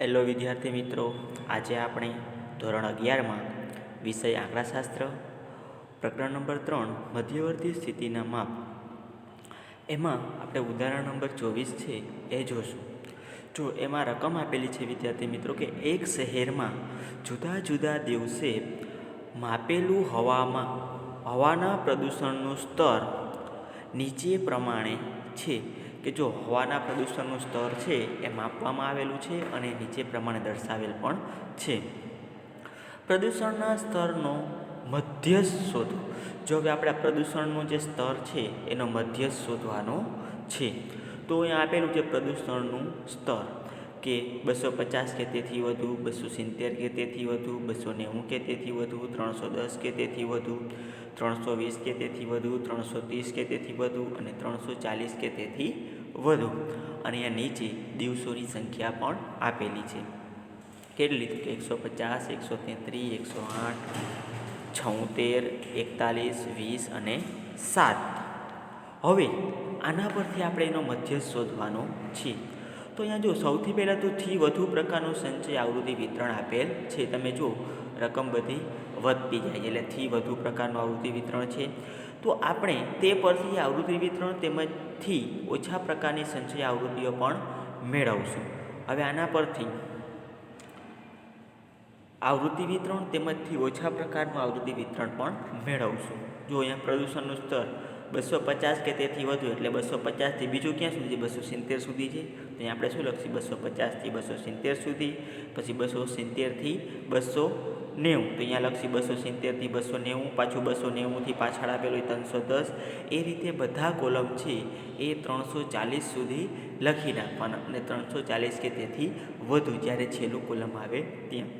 Hello વિદ્યાર્થી મિત્રો. આજે આપણે ધોરણ અગિયારમાં વિષય આંકડાશાસ્ત્ર, પ્રકરણ નંબર ત્રણ, મધ્યવર્તી સ્થિતિના માપ. એમાં આપણે ઉદાહરણ નંબર ચોવીસ છે એ જોશું. જો એમાં રકમ આપેલી છે, વિદ્યાર્થી મિત્રો, કે એક શહેરમાં જુદા જુદા દિવસે માપેલું હવામાં, હવાના પ્રદૂષણનું સ્તર નીચે પ્રમાણે છે કે જો હવાના પ્રદૂષણનું સ્તર છે એ માપવામાં આવેલું છે અને નીચે પ્રમાણે દર્શાવેલ પણ છે. પ્રદૂષણના સ્તરનો મધ્ય શોધો. જો હવે આપણે પ્રદૂષણનું જે સ્તર છે એનો મધ્ય શોધવાનો છે. તો અહીંયા આપેલું છે પ્રદૂષણનું સ્તર. કે બસો પચાસ કે તેથી વધુ, બસો સિત્તેર કે તેથી વધુ, બસો નેવું કે તેથી વધુ, ત્રણસો દસ કે તેથી વધુ, ત્રણસો વીસ કે તેથી વધુ, ત્રણસો ત્રીસ કે તેથી વધુ અને ત્રણસો ચાલીસ કે તેથી વધુ. અને અહીંયા નીચે દિવસોની સંખ્યા પણ આપેલી છે. કેટલી કે એકસો પચાસ, એકસો તેત્રીસ એકસો આઠ, છોતેર, એકતાલીસ, વીસ અને સાત. હવે આના પરથી આપણે એનો મધ્યસ્થ શોધવાનો છે. તો અહીંયા જો સૌથી પહેલાં તો થી વધુ પ્રકારનું સંચય આવૃત્તિ વિતરણ આપેલ છે. તમે જો રકમ બધી વધતી જાય એટલે થી વધુ પ્રકારનું આવૃત્તિ વિતરણ છે. તો આપણે તે પરથી આવૃત્તિ વિતરણ તેમજથી ઓછા પ્રકારની સંચય આવૃત્તિઓ પણ મેળવશું. હવે આના પરથી આવૃત્તિ વિતરણ તેમજથી ઓછા પ્રકારનું આવૃત્તિ વિતરણ પણ મેળવશું. જો અહીંયા પ્રદૂષણનું સ્તર બસો પચાસ કે તેથી વધુ એટલે બસો પચાસથી બીજું ક્યાં સુધી? બસો સિત્તેર સુધી છે. તો અહીંયા આપણે શું લખશું? બસો પચાસથી બસો સિત્તેર સુધી, પછી બસો સિત્તેરથી બસો નેવું. તો અહીંયા લખશું બસો સિત્તેરથી બસો નેવું, પાછું બસો નેવુંથી પાછળ આપેલું ત્રણસો દસ. એ રીતે બધા કોલમ છે એ ત્રણસો ચાલીસ સુધી લખી નાખવાના અને ત્રણસો ચાલીસ કે તેથી વધુ જ્યારે છેલ્લું કોલમ આવે ત્યાં.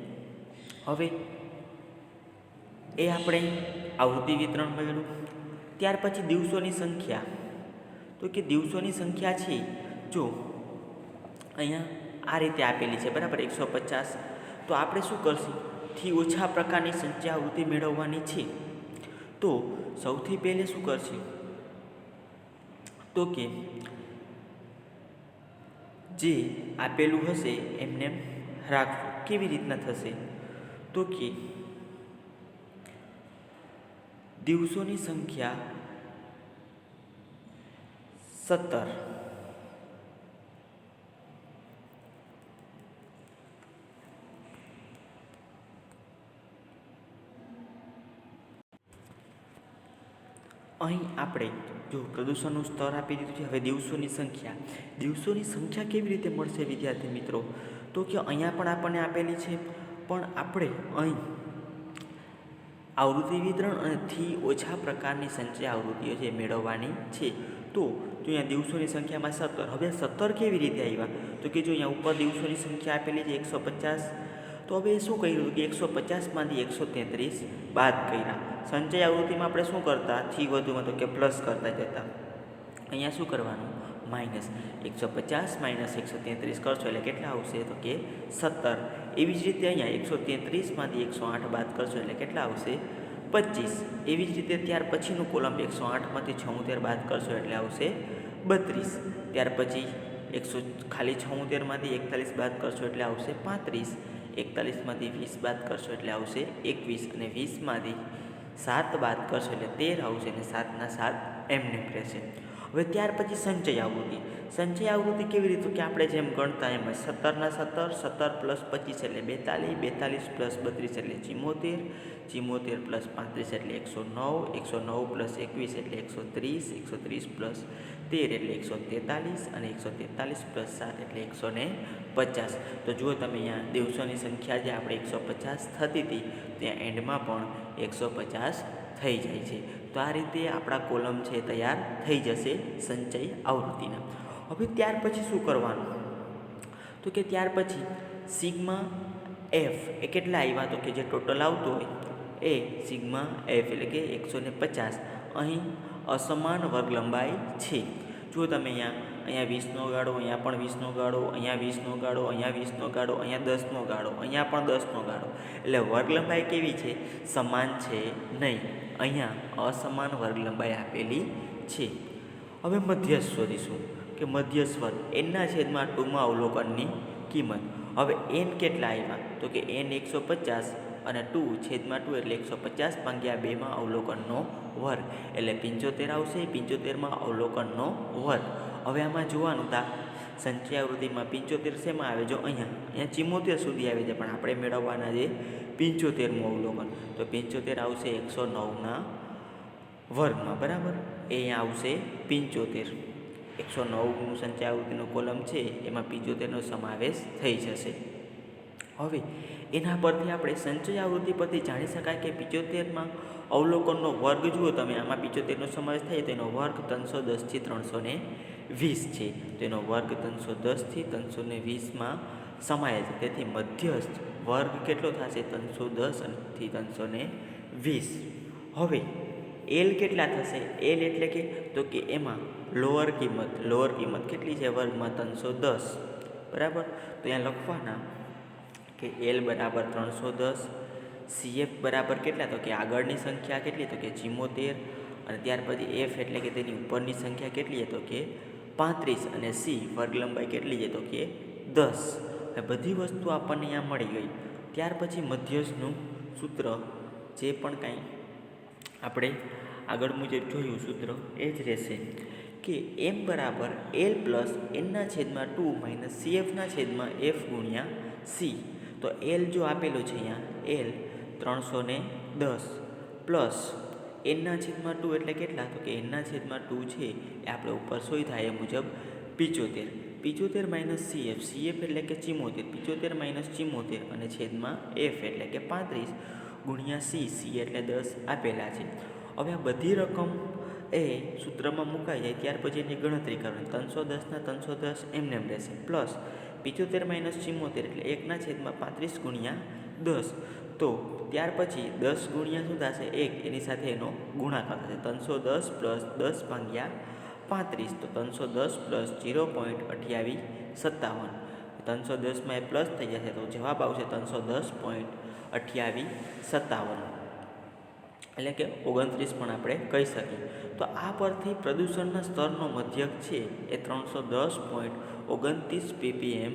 હવે એ આપણે આવૃત્તિ વિતરણ મળ્યું ત્યાર પછી દિવસોની સંખ્યા. તો કે દિવસોની સંખ્યા છે, જો અહીંયા આ રીતે આપેલી છે, બરાબર? એકસો પચાસ. તો આપણે શું કરશું? થી ઓછા પ્રકારની સંખ્યાવૃત્તિ મેળવવાની છે. તો સૌથી પહેલે શું કરશે? તો કે જે આપેલું હશે એમને રાખવું. કેવી રીતના થશે? તો કે દિવસોની સંખ્યા સત્તર. અહીં આપણે જો પ્રદૂષણનું સ્તર આપી દીધું છે, હવે દિવસોની સંખ્યા. દિવસોની સંખ્યા કેવી રીતે મળશે વિદ્યાર્થી મિત્રો? તો કે અહીંયા પણ આપણને આપેલી છે, પણ આપણે અહીં આવૃત્તિ વિતરણ અને થી ઓછા પ્રકારની સંચય આવૃત્તિઓ છે મેળવવાની છે. તો જો અહીંયા દિવસોની સંખ્યામાં સત્તર, હવે સત્તર કેવી રીતે આવ્યા? તો કે જો અહીંયા ઉપર દિવસોની સંખ્યા આપેલી છે એકસો પચાસ, તો હવે શું કર્યું? કે એકસો પચાસમાંથી એકસો તેત્રીસ બાદ કર્યા. સંચય આવૃત્તિમાં આપણે શું કરતા? થી વધુમાં તો કે પ્લસ કરતા જતા. અહીંયા શું કરવાનું? માઇનસ એકસો પચાસ માઇનસ એકસો તેત્રીસ કરશો એટલે કેટલા આવશે? તો કે સત્તર. એવી જ રીતે અહીંયા એકસો તેત્રીસમાંથી એકસો આઠ બાદ કરશો એટલે કેટલા આવશે? પચીસ. એવી જ રીતે ત્યાર પછીનું કોલમ એકસો આઠમાંથી છોતેર બાદ કરશો એટલે આવશે બત્રીસ. ત્યાર પછી એકસો ખાલી છોતેરમાંથી એકતાલીસ બાદ કરશો એટલે આવશે પાંત્રીસ. એકતાલીસમાંથી વીસ બાદ કરશો એટલે આવશે એકવીસ. અને વીસમાંથી સાત બાદ કરશો એટલે તેર આવશે અને સાતના સાત એમને રહેશે. હવે ત્યાર પછી સંચય આવૃત્તિ. સંચય આવૃત્તિ કેવી રીતે? કે આપણે જેમ ગણતા એમ સત્તરના સત્તર સત્તર પ્લસ પચીસ એટલે બેતાલીસ બેતાલીસ પ્લસ બત્રીસ એટલે ચિમોતેર ચિમોતેર પ્લસ પાંત્રીસ એટલે એકસો નવ એકસો નવ પ્લસ એકવીસ એટલે એકસો ત્રીસ એકસો ત્રીસ પ્લસ તેર એટલે એકસો તેતાલીસ અને એકસો તેતાલીસ પ્લસ સાત એટલે એકસો ને પચાસ. તો જુઓ તમે અહીંયા દિવસોની સંખ્યા જે આપણે એકસો પચાસ થતી હતી, ત્યાં એન્ડમાં પણ એકસો પચાસ થઈ જાય છે. તો આ રીતે આપણા કોલમ છે તૈયાર થઈ જશે સંચય આવૃત્તિના. હવે ત્યાર પછી શું કરવાનું? તો કે ત્યાર પછી સિગ્મા એફ એ કેટલા આવ્યા તો કે જે ટોટલ આવતો હોય એ સિગ્મા એફ એટલે કે એકસો ને પચાસ. અહીં અસમાન વર્ગ લંબાઈ છે. જો તમે અહીંયા અહીંયા વીસનો ગાળો, અહીંયા પણ વીસનો ગાળો, અહીંયા વીસનો ગાળો, અહીંયા વીસનો ગાળો, અહીંયા દસનો ગાળો, અહીંયા પણ દસનો ગાળો. એટલે વર્ગ લંબાઈ કેવી છે? સમાન છે નહીં. અહીંયા અસમાન વર્ગ લંબાઈ આપેલી છે. હવે મધ્યસ્થ શોધીશું કે મધ્યસ્થ વર્ગ એનના છેદમાં ટૂંકમાં અવલોકનની કિંમત. હવે એન કેટલા આવ્યા તો કે એન એકસો પચાસ. અને ટુ છેદમાં ટુ એટલે એકસો પચાસ ભાગ્યા બેમાં અવલોકનનો વર્ગ. એટલે પંચોતેર આવશે પંચોતેરમાં અવલોકનનો વર્ગ. હવે આમાં જોવાનું તા સંચયાવૃત્તિમાં પંચોતેર શેમાં આવે? જો અહીંયા અહીંયા ચિમોતેર સુધી આવે છે, પણ આપણે મેળવવાના છે પંચોતેરમું અવલોકન. તો પંચોતેર આવશે એકસો નવના વર્ગમાં, બરાબર? એ અહીંયા આવશે પંચોતેર. એકસો નવનું સંચયાવૃત્તિનો કોલમ છે, એમાં પંચોતેરનો સમાવેશ થઈ જશે. હવે એના પરથી આપણે સંચય આવૃત્તિ પરથી જાણી શકાય કે પિચોતેરમાં અવલોકનનો વર્ગ જુઓ તમે. આમાં પિચોતેરનો સમાવેશ થાય તેનો વર્ગ ત્રણસો દસથી ત્રણસો ને વીસ છે. તેનો વર્ગ ત્રણસો દસથી ત્રણસો ને વીસમાં સમાયેલ છે. તેથી મધ્યસ્થ વર્ગ કેટલો થશે? ત્રણસો દસથી ત્રણસો ને વીસ. હવે એલ કેટલા થશે? એલ એટલે કે તો કે એમાં લોઅર કિંમત લોઅર કિંમત કેટલી છે? વર્ગમાં ત્રણસો દસ. બરાબર? તો અહીંયા લખવાના કે એલ બરાબર ત્રણસો દસ સીએફ બરાબર કેટલા? તો કે આગળની સંખ્યા કેટલી? તો કે ચિમ્મોતેર અને ત્યાર પછી એફ એટલે કે તેની ઉપરની સંખ્યા કેટલી તો કે પાંત્રીસ. અને સી વર્ગ લંબાઈ કેટલી તો કે દસ. એ બધી વસ્તુ આપણને અહીંયા મળી ગઈ. ત્યાર પછી મધ્યસ્થનું સૂત્ર, જે પણ કાંઈ આપણે આગળ મુજબ જોયું, સૂત્ર એ જ રહેશે કે એમ બરાબર એલ પ્લસ એનના છેદમાં ટુ માઇનસ સીએફના છેદમાં એફ ગુણ્યા સી તો એલ જો આપેલું છે અહીંયા એલ ત્રણસો ને દસ. પ્લસ એનના છેદમાં ટુ એટલે કેટલા? તો કે એનના છેદમાં ટુ છે, એ આપણે ઉપર સોય થાય એ મુજબ પિચોતેર. પિચોતેર માઇનસ સીએફ સીએફ એટલે કે ચિમોતેર. પિચોતેર માઇનસ ચિમોતેર અને છેદમાં એફ એટલે કે પાંત્રીસ ગુણ્યા સી સી એટલે દસ આપેલા છે. હવે આ બધી રકમ એ સૂત્રમાં મુકાઈ જાય, ત્યાર પછી એની ગણતરી કરવાની. ત્રણસો દસના ત્રણસો દસ એમને રહેશે. પ્લસ પિચોતેર માઇનસ ચિમોતેર એટલે એકના છેદમાં પાંત્રીસ ગુણ્યા દસ. તો ત્યાર પછી દસ ગુણ્યા શું થશે? એક. એની સાથે એનો ગુણાકાર થશે. ત્રણસો દસ પ્લસ દસ ભાગ્યા પાંત્રીસ. તો ત્રણસો દસ પ્લસ જીરો પોઈન્ટ અઠ્યાવીસ સત્તાવન. ત્રણસો દસમાં એ પ્લસ થઈ જશે. તો જવાબ આવશે ત્રણસો દસ પોઈન્ટ અઠ્યાવીસ સત્તાવન. એટલે કે ઓગણત્રીસ પણ આપણે કહી શકીએ. તો આ પરથી પ્રદૂષણના સ્તરનો મધ્યક છે એ ત્રણસો દસ પોઈન્ટ ઓગણત્રીસ પીપીએમ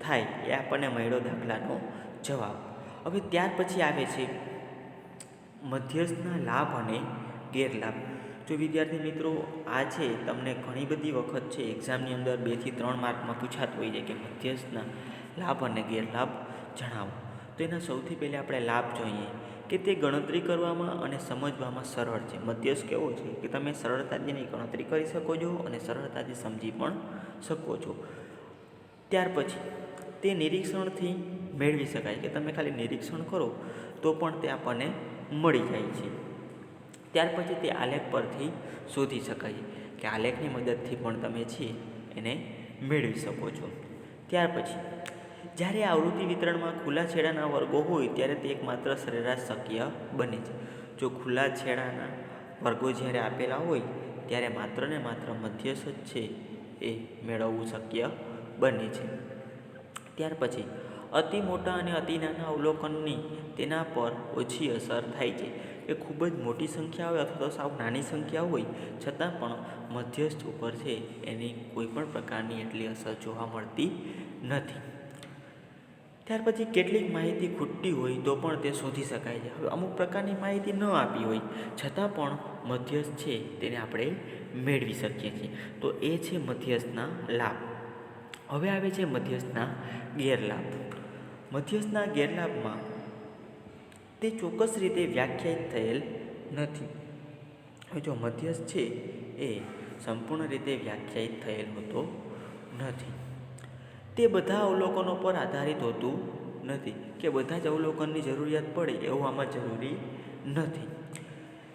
થાય એ આપણને મળ્યો દાખલાનો જવાબ. હવે ત્યાર પછી આવે છે મધ્યસ્થના લાભ અને ગેરલાભ. જો વિદ્યાર્થી મિત્રો આ છે, તમને ઘણી બધી વખત છે એક્ઝામની અંદર બેથી ત્રણ માર્કમાં પૂછાતું હોય છે કે મધ્યસ્થના લાભ અને ગેરલાભ જણાવો. તો એના સૌથી પહેલાં આપણે લાભ જોઈએ. કે તે ગણતરી કરવામાં અને સમજવામાં સરળ છે. મધ્યસ્થ કેવો છે? કે તમે સરળતાથી એની ગણતરી કરી શકો છો અને સરળતાથી સમજી પણ શકો છો. ત્યાર પછી, તે નિરીક્ષણથી મેળવી શકાય કે તમે ખાલી નિરીક્ષણ કરો તો પણ તે આપણને મળી જાય છે. ત્યાર પછી તે આલેખ પરથી શોધી શકાય કે આલેખની મદદથી પણ તમે છે એને મેળવી શકો છો. ત્યાર પછી જ્યારે આવૃત્તિ વિતરણમાં ખુલ્લા છેડાના વર્ગો હોય ત્યારે તે એકમાત્ર સરેરાશ શક્ય બને છે. જો ખુલ્લા છેડાના વર્ગો જ્યારે આપેલા હોય, ત્યારે માત્ર ને માત્ર મધ્યસ્થ છે એ મેળવવું શક્ય બને છે. ત્યાર પછી, અતિ મોટા અને અતિ નાના અવલોકનની તેના પર ઓછી અસર થાય છે. એ ખૂબ જ મોટી સંખ્યા હોય અથવા તો સાવ નાની સંખ્યા હોય, છતાં પણ મધ્યસ્થ ઉપર છે એની કોઈ પણ પ્રકારની એટલી અસર જોવા મળતી નથી. ત્યાર પછી કેટલીક માહિતી ખૂટતી હોય તો પણ તે શોધી શકાય છે. હવે અમુક પ્રકારની માહિતી ન આપી હોય, છતાં પણ મધ્યસ્થ છે તેને આપણે મેળવી શકીએ છીએ. તો એ છે મધ્યસ્થના લાભ. હવે આવે છે મધ્યસ્થના ગેરલાભ. મધ્યસ્થના ગેરલાભમાં તે ચોક્કસ રીતે વ્યાખ્યાયિત થયેલ નથી. હવે જો મધ્યસ્થ છે એ સંપૂર્ણ રીતે વ્યાખ્યાયિત થયેલ હોતો નથી. તે બધા અવલોકનો પર આધારિત હોતું નથી કે બધા જ અવલોકનની જરૂરિયાત પડે એવું આમાં જરૂરી નથી.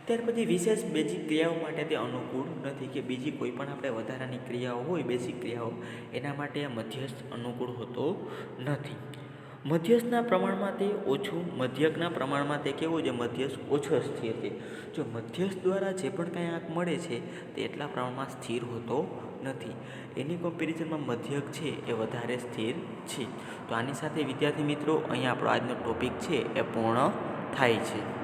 ત્યાર પછી વિશેષ બેઝિક ક્રિયાઓ માટે તે અનુકૂળ નથી કે બીજી કોઈ પણ આપણે વધારાની ક્રિયાઓ હોય, બેઝિક ક્રિયાઓ, એના માટે આ મધ્યસ્થ અનુકૂળ હોતો નથી. મધ્યસ્થના પ્રમાણમાં તે ઓછું, મધ્યકના પ્રમાણમાં તે કેવું છે? મધ્યસ્થ ઓછો સ્થિર છે. જો મધ્યસ્થ દ્વારા જે પણ કાંઈ આંક મળે છે, તે એટલા પ્રમાણમાં સ્થિર હોતો નથી. એની કમ્પેરિઝનમાં મધ્યક છે એ વધારે સ્થિર છે. તો આની સાથે વિદ્યાર્થી મિત્રો, અહીંયા આપણો આજનો ટોપિક છે એ પૂર્ણ થાય છે.